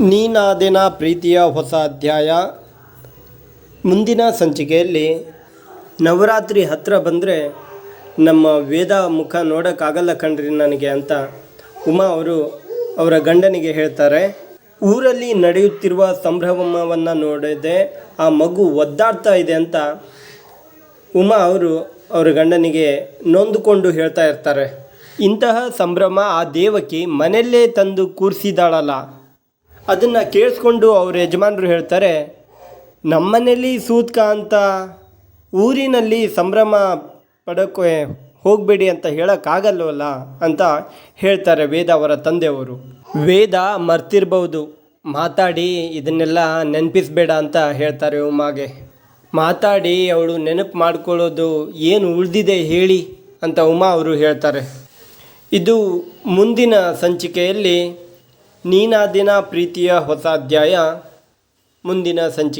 ನೀನಾದಿನ ಪ್ರೀತಿಯ ಹೊಸ ಅಧ್ಯಾಯ. ಮುಂದಿನ ಸಂಚಿಕೆಯಲ್ಲಿ ನವರಾತ್ರಿ ಹತ್ತಿರ ಬಂದರೆ ನಮ್ಮ ವೇದ ಮುಖ ನೋಡೋಕ್ಕಾಗಲ್ಲ ಕಣ್ರಿ ನನಗೆ ಅಂತ ಉಮಾ ಅವರು ಅವರ ಗಂಡನಿಗೆ ಹೇಳ್ತಾರೆ. ಊರಲ್ಲಿ ನಡೆಯುತ್ತಿರುವ ಸಂಭ್ರಮವನ್ನು ನೋಡದೆ ಆ ಮಗು ಒದ್ದಾಡ್ತಾ ಇದೆ ಅಂತ ಉಮಾ ಅವರು ಅವರ ಗಂಡನಿಗೆ ನೊಂದುಕೊಂಡು ಹೇಳ್ತಾ ಇರ್ತಾರೆ. ಇಂತಹ ಸಂಭ್ರಮ ಆ ದೇವಕಿ ಮನೆಯಲ್ಲೇ ತಂದು ಕೂರಿಸಿದಾಳಲ್ಲ. ಅದನ್ನು ಕೇಳಿಸ್ಕೊಂಡು ಅವ್ರ ಯಜಮಾನರು ಹೇಳ್ತಾರೆ, ನಮ್ಮನೇಲಿ ಸೂತ್ಕ ಅಂತ ಊರಿನಲ್ಲಿ ಸಂಭ್ರಮ ಪಡೋಕ್ಕೆ ಹೋಗಬೇಡಿ ಅಂತ ಹೇಳೋಕ್ಕಾಗಲ್ಲವಲ್ಲ? ಅಂತ ಹೇಳ್ತಾರೆ ವೇದ ಅವರ ತಂದೆಯವರು. ವೇದ ಮರ್ತಿರ್ಬೋದು. ಮಾತಾಡಿ, ಇದನ್ನೆಲ್ಲ ನೆನಪಿಸ್ಬೇಡ ಅಂತ ಹೇಳ್ತಾರೆ ಉಮಾಗೆ ಮಾತಾಡಿ, ಅವಳು ನೆನಪು ಮಾಡ್ಕೊಳ್ಳೋದು ಏನು ಉಳಿದಿದೆ ಹೇಳಿ ಅಂತ ಉಮಾ ಅವರು ಹೇಳ್ತಾರೆ. ಇದು ಮುಂದಿನ ಸಂಚಿಕೆಯಲ್ಲಿ ನೀನಾದಿನ ಪ್ರೀತಿಯ ಹೊಸ ಅಧ್ಯಾಯ ಮುಂದಿನ ಸಂಚಿಕೆ.